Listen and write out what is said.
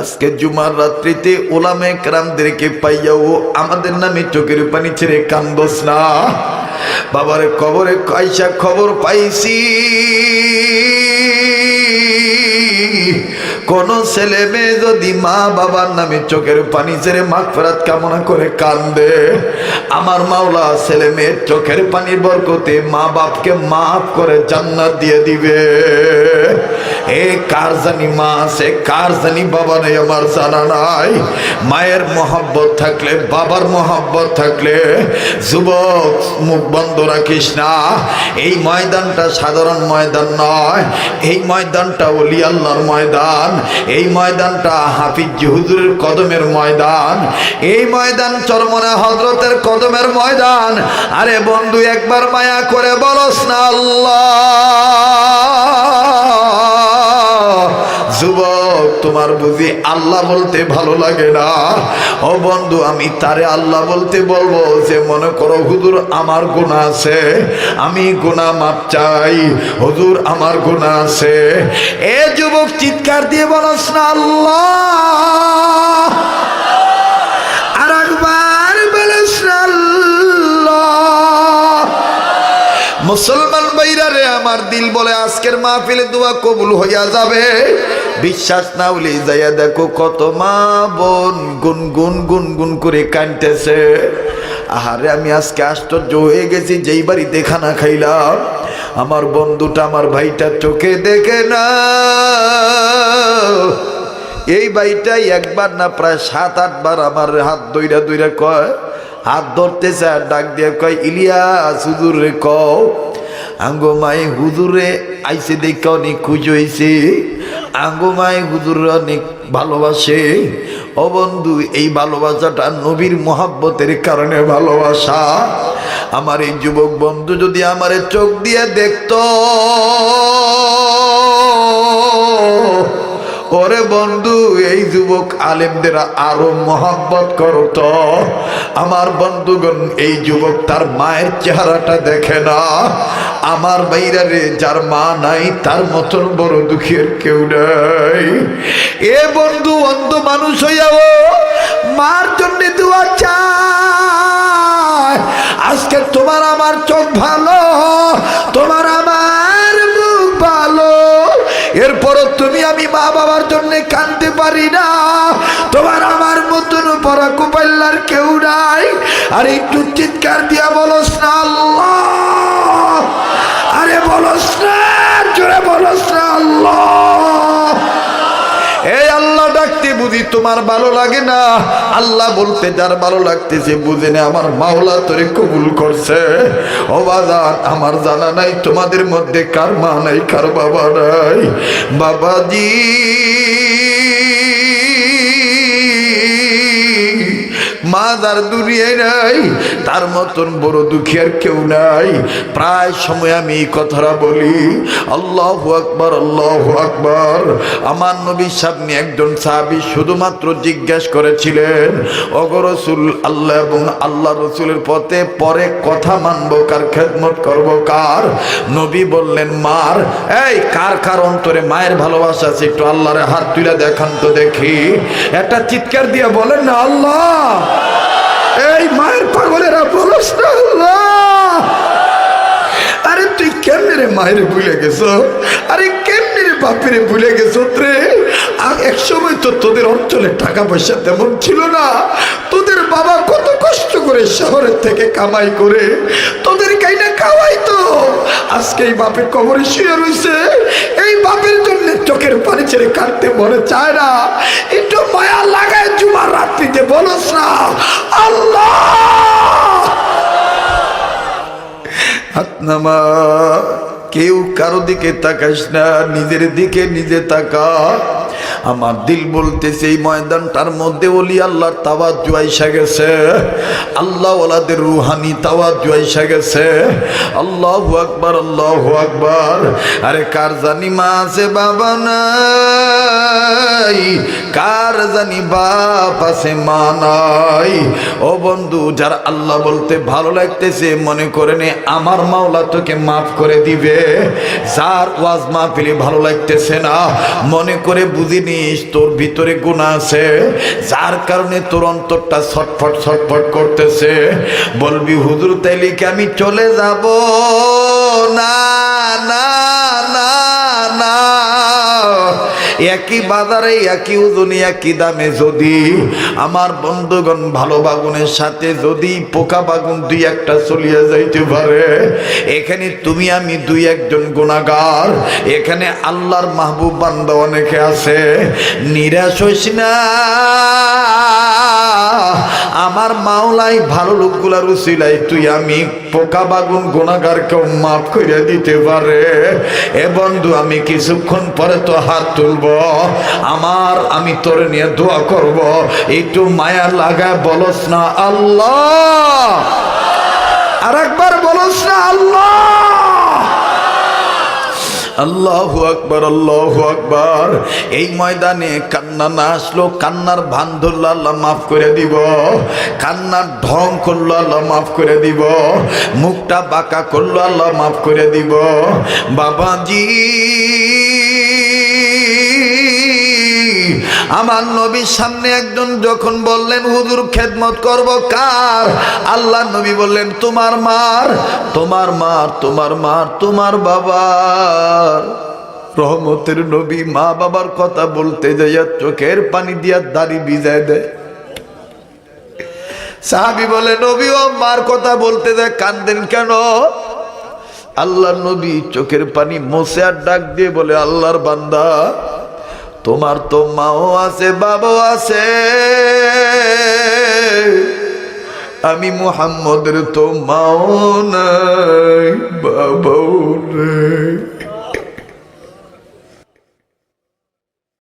আজকে জুমার রাত্রিতে ওলামে কেরামদেরকে পাইয়াও আমাদের নামে চোখের পানি ছেড়ে কান্দস না। বাবারে কবরে কয়সা খবর পাইছি। কোন ছেলে মেয়ে যদি মা বাবার নামে চোখের পানি ছেড়ে মাঠ ফেরাত কামনা করে কান্দে, আমার মাওলা ছেলে মেয়ের চোখের পানির বরকতে মা বাপকে মাফ করে জান্নাত দিয়ে দিবে। এ কার জানি মা আছে, কার বাবা নেই, আমার জানা নাই। মায়ের মহব্বত থাকলে, বাবার মহব্বত থাকলে, যুবক, মুখ বন্ধ রাখিস না। এই ময়দানটা সাধারণ ময়দান নয়। এই ময়দানটা অলি আল্লাহর ময়দান। এই ময়দানটা হাফিজ হুজুরের কদমের ময়দান। এই ময়দান চরমনে হজরতের কদমের ময়দান। আরে বন্ধু, একবার মায়া করে বলস না আল্লাহ। তোমার বুঝি আল্লাহ বলতে ভালো লাগে না। ও বন্ধু, আমি তারে আল্লাহ বলতে বলব যে, মনে করো হুজুর, আমার গুণা আছে। আমি গুণা মাপ চাই। হুজুর, আমার গুণা আছে। এ যুবক, চিৎকার দিয়ে বলাস না, আল্লাহ। মুসলমান ভাইরা রে, আমার দিল বলে আজকের মাহফিলে দোয়া কবুল হইয়া যাবে। বিশ্বাস না হলে যাইয়া দেখো কত মা বোন গুন গুন গুন গুন করে কানতেছে আহারে, আমি আজকে আশ্চর্য হয়ে গেছি, যেই বাড়িতে খানা খাইলাম, আমার বন্ধুটা আমার ভাইটা চোখে দেখে না। এই বাড়িটাই একবার না প্রায় সাত, আটবার আমার হাত দইরা দইরা কয় হাত ধরতেছে আর ডাক দিয়ে কয়, ইলিয়াস, হুজুর রে কও। আঙ্গো মাই, হুজুরে আইসে দেখে অনেক খুশি হয়েছে আঙ্গো মাই, হুজুর অনেক ভালোবাসে। ও বন্ধু, এই ভালোবাসাটা নবীর মহাব্বতের কারণে ভালোবাসা। আমার এই যুবক বন্ধু যদি আমারে চোখ দিয়ে দেখতো ওরে বন্ধু, এই যুবক আলেমদের আরও মহাব্বত তো। আমার বন্ধুগণ, এই যুবক তার মায়ের চেহারাটা দেখে না। আমার বাইরা যার মা নাই, তার মতন বড় দুঃখের কেউ নাই। এ বন্ধু, অন্ধ মানুষ হইয়াও মার জন্য দোয়া চায় আজকে তোমার আমার চোখ ভালো, তোমার আমার মুখ ভালো। এরপরও মা বাবার জন্য কানতে পারি না। তোমার আমার মতন পরা কুপাল্লার কেউ নাই। আর একটু চিৎকার দিয়া বলস না আল্লাহ। আরে বলস না, জোরে বলস না আল্লাহ। বুঝি তোমার ভালো লাগে না? আল্লাহ বলতে, যার ভালো লাগতেছে বুঝে না, আমার মাওলা তোরে কবুল করছে। ও বাজান, আমার জানা নাই তোমাদের মধ্যে কার মা নাই, কার বাবা নাই। বাবাজি মা যার দুনিয়ায় নাই, তার মতন বড় দুঃখী আর কেউ নাই। প্রায় সময় আমি এই কথাটা বলি, আল্লাহ আকবর আল্লাহ আকবর। আমার নবী সামনে একজন সাহাবি শুধুমাত্র জিজ্ঞেস করেছিলেন অগরসুল আল্লাহ এবং আল্লাহ রসুলের পথে পরে কথা মানব, কার খেদমত করব, কার? নবী বললেন, মার। এই, কার কার অন্তরে মায়ের ভালোবাসা আছে, একটু আল্লাহরে হাত তুলে দেখান তো দেখি। একটা চিৎকার দিয়ে বলেন না আল্লাহ! এই মায়ের পাগলেরা বলস না আরে তুই কেমনে রে মায়ের ভুলে গেছো? আরে কেমনে রে বাপেরে ভুলে গেছো রে? আর এক সময় তো তোদের অঞ্চলে টাকা পয়সা তেমন ছিল না। তোদের বাবা কত কষ্ট করে শহরের থেকে কামাই করে তোদের কাইনা খাওয়াই তো আজকে এই বাপের কবরে শুয়ে রয়েছে এই বাপের জন্য চোখের পানি ছেড়ে কাঁদতে মনে চায় না। একটু মায়া লাগায় জুমার রাত্রিতে বলস না, আল্লাহ! কেউ কারও দিকে তাকাস না, নিজের দিকে নিজে তাকা আমার দিল বলতেছে এই ময়দানটার মধ্যে ওলি আল্লাহর তাওয়াজ জুয়াইসা গেছে। আল্লাহ ওলাদের রুহানি তাওয়াজ জুয়াইসা গেছে। আল্লাহু আকবার আল্লাহু আকবার। আরে কার জানি মা আছে, বাবা নাই? কার জানি বাপ আছে, মা নাই? ও বন্ধু, যার আল্লাহ বলতে ভালো লাগতেছে, মনে করে নে, আমার মাওলা তোকে মাফ করে দিবে। যার ওয়াজ মা মাহফিলে ভালো লাগতেছে না, মনে করে বুঝ বুঝিনিস তোর ভিতরে গুণা আছে, যার কারণে তোর অন্তরটা ছটফট ছটফট করতেছে। বলবি, হুজুর, তাইলে কি আমি চলে যাব? না না একই বাজারে, একই ওজনে একই দামে যদি আমার বন্ধুগণ ভালো বাগুনের সাথে যদি পোকা বাগুন দুই একটা চলিয়ে যাইতে পারে, এখানে তুমি, আমি দুই একজন গুণাগার। এখানে আল্লাহর মাহবুব বান্দা অনেকে আছে। নিরাশ হইস না। আমার মাওলাই ভালো লোকগুলার উচিলাই তুই আমি পোকা বাগুন গুণাগারকেও মাফ করে দিতে পারে। এ বন্ধু, আমি কিছুক্ষণ পরে তো হাত তুলব। আমার, আমি তোরে নিয়ে দোয়া করব। একটু মায়া লাগায় বলস না আল্লাহ। আর একবার বলস না আল্লাহ। আল্লাহু আকবর আল্লাহু আকবর। এই ময়দানে কান্না না আসলো, কান্নার ভান ধরলো, আল্লাহ মাফ করে দিব। কান্নার ঢং করল, আল্লাহ মাফ করে দিব। মুখটা বাঁকা করল, আল্লাহ মাফ করে দিব। বাবাজি আমার নবীর সামনে একজন যখন বললেন, হুজুর, খেদমত করব কার? আল্লাহ নবী বললেন, তোমার মার তোমার মার তোমার মার, তোমার বাবার। রহমতের নবী মা বাবার কথা বলতে যাইয়া চোখের পানি দিয়া দাড়ি ভিজায় দেয়। সাহাবি বলে, নবী ও মার কথা বলতে দেয় কান্দেন কেন? আল্লাহ নবী চোখের পানি মোসে আর ডাক দিয়ে বলে, আল্লাহর বান্দা তোমার তো মাও আছে বাবাও আছে। আমি মুহাম্মদের তো মাও নাই বাবাও নাই।